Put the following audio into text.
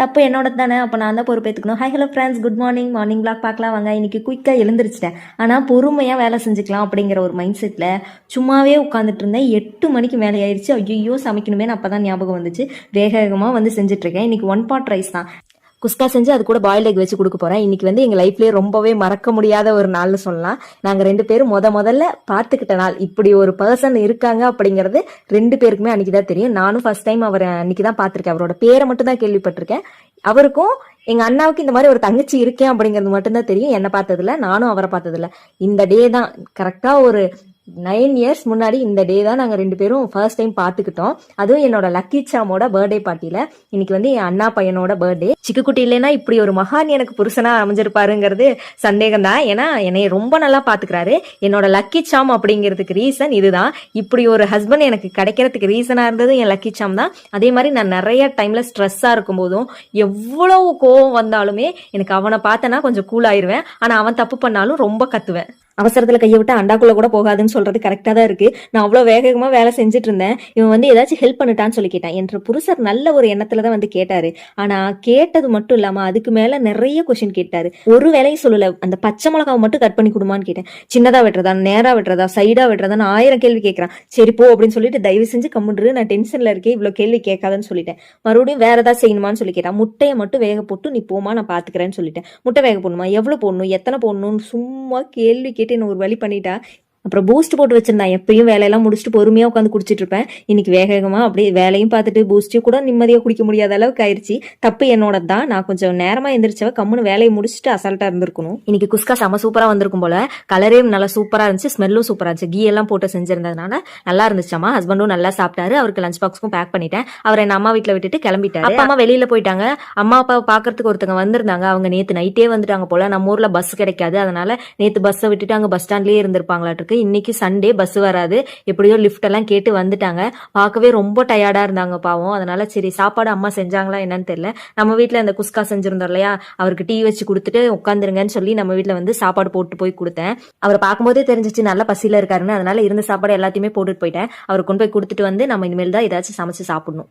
தப்பு என்னோட தானே அப்போ நான் தான் பொறுப்பேற்றுக்கணும் hi hello friends good morning morning blog பார்க்கலாம் வாங்க. இன்னைக்கு குயிக்காக எழுந்திரிச்சிட்டேன். ஆனால் பொறுமையாக வேலை செஞ்சுக்கலாம் அப்படிங்கிற ஒரு மைண்ட் செட்டில் சும்மாவே உட்காந்துட்டு இருந்தேன் எட்டு மணிக்கு மேலே ஆயிடுச்சு ஐயோ சமைக்கணுமே அப்போ தான் ஞாபகம் வந்துச்சு. வேக வேகமாக வந்து செஞ்சுட்ருக்கேன் இன்னைக்கு ஒன் பாட் ரைஸ் தான். குஸ்கா செஞ்சு அது கூட பாயில் எக் வச்சு கொடுக்க போறேன். இன்னைக்கு வந்து எங்க லைஃப்லயே ரொம்பவே மறக்க முடியாத ஒரு நாள்னு சொல்லலாம். நாங்க ரெண்டு பேரும் முத முதல்ல பார்த்துக்கிட்ட நாள். இப்படி ஒரு பர்சன் இருக்காங்க அப்படிங்கிறது ரெண்டு பேருக்குமே அன்னைக்கு தான் தெரியும். நானும் ஃபர்ஸ்ட் டைம் அவரை அன்னைக்கு தான் பார்த்துருக்கேன். அவரோட பேரை மட்டும் தான் கேள்விப்பட்டிருக்கேன். அவருக்கும் எங்க அண்ணாவுக்கு இந்த மாதிரி ஒரு தங்கச்சி இருக்கேன் அப்படிங்கிறது மட்டும்தான் தெரியும். என்ன பார்த்ததில்ல. நானும் அவரை பார்த்ததில்ல. இந்த டே தான் கரெக்டா ஒரு நைன் இயர்ஸ் முன்னாடி இந்த டே தான் நாங்கள் ரெண்டு பேரும் ஃபர்ஸ்ட் டைம் பார்த்துக்கிட்டோம் அதுவும் என்னோட லக்கி சாமோட பர்த்டே பார்ட்டியில் இன்னைக்கு வந்து என் அண்ணா பையனோட பர்த்டே சிக்குக்குட்டி இல்லைன்னா இப்படி ஒரு மகான் எனக்கு புருஷனா அமைஞ்சிருப்பாருங்கிறது சந்தேகம் தான் ஏன்னா என்னை ரொம்ப நல்லா பார்த்துக்கிறாரு என்னோட லக்கி சாம் அப்படிங்கிறதுக்கு ரீசன் இதுதான். இப்படி ஒரு ஹஸ்பண்ட் எனக்கு கிடைக்கிறதுக்கு ரீசனாக இருந்தது என் லக்கி சாம் தான். அதே மாதிரி நான் நிறைய டைமில் ஸ்ட்ரெஸ்ஸாக இருக்கும்போதும் எவ்வளவு கோவம் வந்தாலுமே எனக்கு அவனை பார்த்தேன்னா கொஞ்சம் கூல் ஆயிருவேன். ஆனால் அவன் தப்பு பண்ணாலும் ரொம்ப கத்துவேன். அவசரத்தில் கையை விட்டு அண்டாக்குள்ள கூட போகாதுன்னு சொல்றது கரெக்டாக தான் இருக்கு. நான் அவ்வளோ வேகமாக வேலை செஞ்சுட்டு இருந்தேன். இவன் வந்து ஏதாச்சும் ஹெல்ப் பண்ணிட்டான்னு சொல்லி கேட்டான். என்ற புருஷர் நல்ல ஒரு எண்ணத்துல தான் வந்து கேட்டாரு. ஆனா கேட்டது மட்டும் இல்லாம அதுக்கு மேல நிறைய கொஸ்டின் கேட்டாரு. ஒரு வேலையும் சொல்லல. அந்த பச்சை மிளகாவை மட்டும் கட் பண்ணி கொடுமான்னு கேட்டேன். சின்னதா வெட்டுறதா நேரா வெட்டுறதா சைடா வெட்டுறதான்னு ஆயிரம் கேள்வி கேட்கறான். சரி போ அப்படின்னு சொல்லிட்டு தயவு செஞ்சு கம்முன்று நான் டென்ஷன்ல இருக்கேன். இவ்வளோ கேள்வி கேட்காதன்னு சொல்லிட்டேன். மறுபடியும் வேற ஏதாவது செய்யணுமான்னு சொல்லி கேட்டான். முட்டையை மட்டும் வேக போட்டு நீ போமா நான் பாத்துக்கிறேன்னு சொல்லிட்டேன். முட்டை வேக போடணுமா? எவ்வளவு போடணும்? எத்தனை போடணும்னு சும்மா கேள்வி கேட்டு என்ன ஒரு வழி பண்ணிட்டா அப்புறம் பூஸ்ட் போட்டு வச்சிருந்தேன் எப்பயும் வேலையெல்லாம் முடிச்சுட்டு பொறுமையாக உட்காந்து குடிச்சிட்டு இருப்பேன். இன்னைக்கு வேக வேகமாக அப்படியே வேலையும் பார்த்துட்டு பூஸ்ட்டையும் கூட நிம்மதியாக குடிக்க முடியாத அளவுக்கு ஆயிடுச்சு தப்பு என்னோட தான் நான் கொஞ்சம் நேரமாக எந்திரிச்சவ கம்முன்னு வேலையை முடிச்சுட்டு அசால்ட்டாக இருந்திருக்கணும். இன்னைக்கு குஸ்கா செம சூப்பராக வந்திருக்கும் போல கலரே நல்லா சூப்பராக இருந்துச்சு ஸ்மெல்லும் சூப்பராக இருந்துச்சு. கீ எல்லாம் போட்டு செஞ்சிருந்ததுனால நல்லா இருந்துச்சாமா ஹஸ்பண்டும் நல்லா சாப்பிட்டாரு. அவருக்கு லஞ்ச் பாக்ஸ்க்கும் பேக் பண்ணிட்டேன். அவர் என் அம்மா வீட்டில் விட்டுட்டு கிளம்பிட்டாரு. அப்பா. அம்மா வெளியில போயிட்டாங்க. அம்மா அப்பா பார்க்கறதுக்கு ஒருத்தங்க வந்திருந்தாங்க. அவங்க நேத்து நைட்டே வந்துட்டாங்க போல. நம்ம ஊர்ல பஸ் கிடைக்காது. அதனால நேத்து பஸ்ஸை விட்டுட்டு அங்க பஸ் ஸ்டாண்ட்லயே இருந்திருப்பாங்களாட்டுருக்கு. இன்னைக்கு சண்டே பஸ் வராது. எப்படியோ லிஃப்ட் எல்லாம் கேட்டு வந்துட்டாங்க. பார்க்கவே ரொம்ப டயர்டா இருந்தாங்க பாவம். அதனால சரி சாப்பாடு அம்மா செஞ்சாங்களா என்னன்னு தெரியல. நம்ம வீட்டில் அந்த குஸ்கா செஞ்சிருந்தோம் இல்லையா? அவருக்கு டீ வச்சு கொடுத்துட்டு உட்காந்துருங்கன்னு சொல்லி நம்ம வீட்டில் வந்து சாப்பாடு போட்டு போய் கொடுத்தேன். அவரை பார்க்கும்போதே தெரிஞ்சிச்சு நல்ல பசியில இருக்காருன்னு. அதனால இருந்த சாப்பாடு எல்லாத்தையுமே போட்டுட்டு போயிட்டேன். அவர் கொண்டு போய் கொடுத்துட்டு வந்து நம்ம இனிமேல் தான் ஏதாச்சும் சமைச்சு சாப்பிடணும்.